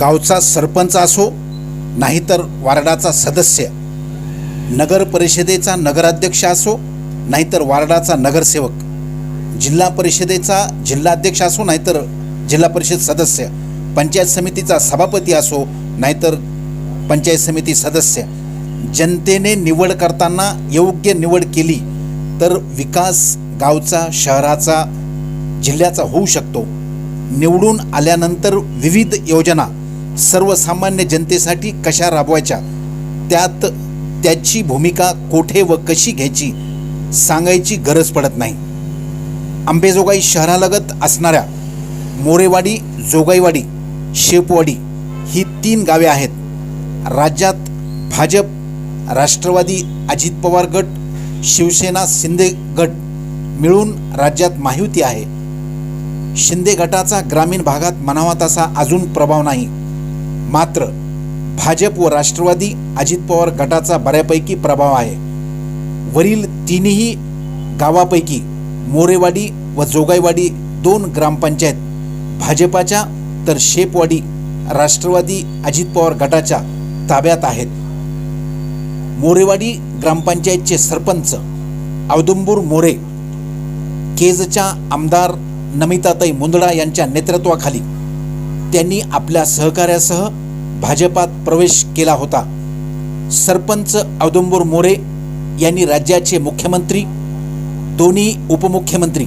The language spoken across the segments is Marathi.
गावचा सरपंच असो नाहीतर वार्डाचा सदस्य. नगर परिषदेचा नगराध्यक्ष असो नाहीतर वार्डाचा नगरसेवक. जिल्हा परिषदेचा जिल्हाध्यक्ष असो नाहीतर जिल्हा परिषद सदस्य. पंचायत समितीचा सभापती असो नाहीतर पंचायत समिती सदस्य. जनतेने निवड करताना योग्य निवड केली तर विकास गावचा शहराचा जिल्ह्याचा होऊ शकतो. निवडून आल्यानंतर विविध योजना सर्वसामान्य जनतेसाठी कशा राबवायच्या? त्यात त्याची भूमिका कोठे व कशी घ्यायची सांगायची गरज पडत नाही. आंबेजोगाई शहरालगत असणाऱ्या मोरेवाडी जोगाईवाडी शेपवाडी ही तीन गावे आहेत. राज्यात भाजप राष्ट्रवादी अजित पवार गट शिवसेना शिंदे गट मिळून राज्यात माहिती आहे. शिंदे गटाचा ग्रामीण भागात म्हणावा तसा अजून प्रभाव नाही. मात्र भाजप व राष्ट्रवादी अजित पवार गटाचा बऱ्यापैकी प्रभाव आहे. वरील तिन्ही गावापैकी मोरेवाडी व जोगाईवाडी दोन ग्रामपंचायत भाजपाच्या तर शेपवाडी राष्ट्रवादी अजित पवार गटाच्या ताब्यात आहेत. मोरेवाडी ग्रामपंचायतचे सरपंच औदुंबूर मोरे केजच्या आमदार नमिताताई मुंदडा यांच्या नेतृत्वाखाली त्यांनी आपल्या सहकार्यासह भाजपात प्रवेश केला होता. सरपंच औदंबूर मोरे यांनी राज्याचे मुख्यमंत्री दोन्ही उपमुख्यमंत्री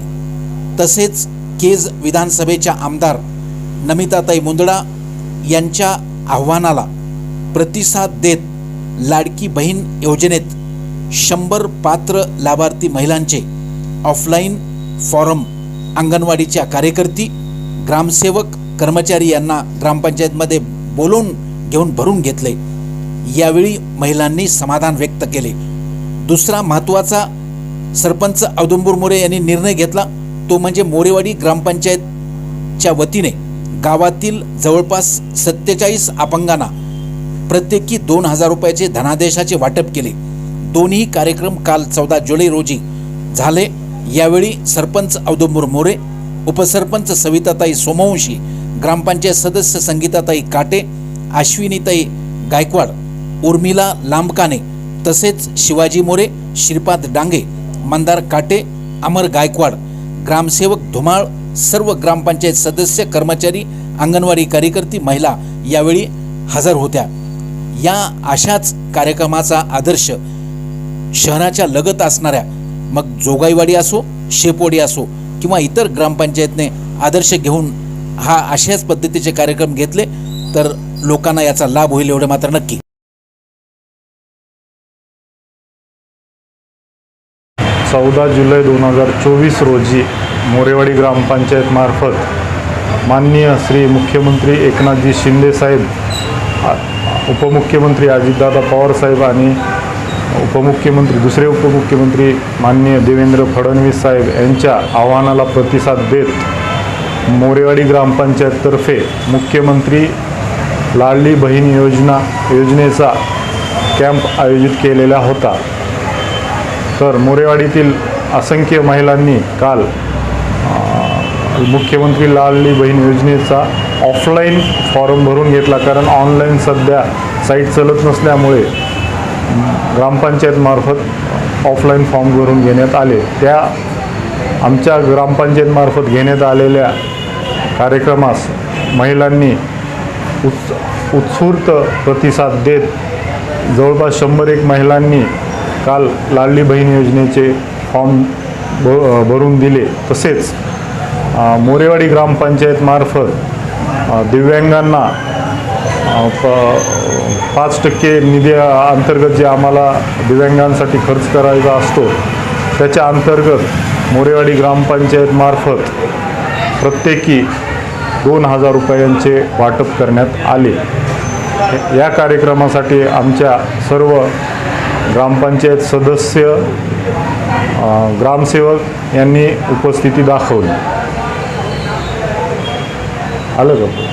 तसेच केज विधानसभेच्या आमदार नमिताताई मुंदडा यांच्या आव्हानाला प्रतिसाद देत लाडकी बहीण योजनेत शंभर पात्र लाभार्थी महिलांचे ऑफलाईन फॉरम अंगणवाडीच्या कार्यकर्ती ग्रामसेवक कर्मचारी यांना ग्रामपंचायतमध्ये बोलवून घेऊन भरून घेतले. यावेळी महिलांनी समाधान व्यक्त केले. दुसरा महत्त्वाचा सरपंच औदुंबूर मोरे यांनी निर्णय घेतला. तो म्हणजे मोरेवाडी ग्रामपंचायतच्या वतीने गावातील जवळपास सत्तेचाळीस अपंगांना प्रत्येकी दोन हजार रुपयाचे धनादेशाचे वाटप केले. दोन्ही कार्यक्रम काल चौदा जुलै रोजी झाले. यावेळी सरपंच औदुंबूर मोरे उपसरपंच सविताताई सोमवंशी ग्रामपंचायत सदस्य संगीताताई काटे अश्विनीताई गायकवाड उर्मिला लांबकाने तसेच शिवाजी मोरे श्रीपाद डांगे मंदार काटे अमर गायकवाड ग्रामसेवक धुमाळ सर्व ग्रामपंचायत सदस्य कर्मचारी अंगणवाडी कार्यकर्ती महिला यावेळी हजर होत्या. या अशाच कार्यक्रमाचा आदर्श शहराच्या लगत असणाऱ्या मग जोगाईवाडी असो शेपवाडी असो किंवा इतर ग्रामपंचायतने आदर्श घेऊन हा अशाच पद्धतीचे कार्यक्रम घेतले तर लोकांना याचा लाभ होईल एवढं मात्र नक्की. चौदा जुलै दोन हजार चोवीस रोजी मोरेवाडी ग्रामपंचायतमार्फत माननीय श्री मुख्यमंत्री एकनाथजी शिंदे साहेब उपमुख्यमंत्री अजितदादा पवार साहेब आणि उपमुख्यमंत्री दुसरे उपमुख्यमंत्री माननीय देवेंद्र फडणवीस साहेब यांच्या आव्हानाला प्रतिसाद देत मोरेवाडी ग्रामपंचायततर्फे मुख्यमंत्री लाडली बहीण योजना योजनेचा कॅम्प आयोजित केलेला होता. तर मोरेवाडीतील असंख्य महिलांनी काल मुख्यमंत्री लाडली बहीण योजनेचा ऑफलाईन फॉर्म भरून घेतला. कारण ऑनलाईन सध्या साईट चालत नसल्यामुळे ग्रामपंचायतमार्फत ऑफलाईन फॉर्म भरून घेण्यात आले. त्या आमच्या ग्रामपंचायतमार्फत घेण्यात आलेल्या कार्यक्रमास महिलांनी उत्स उत्स्फूर्त प्रतिसाद देत जवळपास शंभर एक महिलांनी काल लाडली बहीण योजनेचे फॉर्म भ भरून दिले. तसेच मोरेवाडी ग्रामपंचायतमार्फत दिव्यांगांना प पाच टक्के निधी अंतर्गत जे आम्हाला दिव्यांगांसाठी खर्च करायचा असतो त्याच्या अंतर्गत मोरेवाडी ग्रामपंचायतमार्फत प्रत्येकी दोन हजार रुपयांचे वाटप करण्यात आले. या कार्यक्रमासाठी आमच्या सर्व ग्रामपंचायत सदस्य ग्रामसेवक यांनी उपस्थिती दाखवली. आलं का?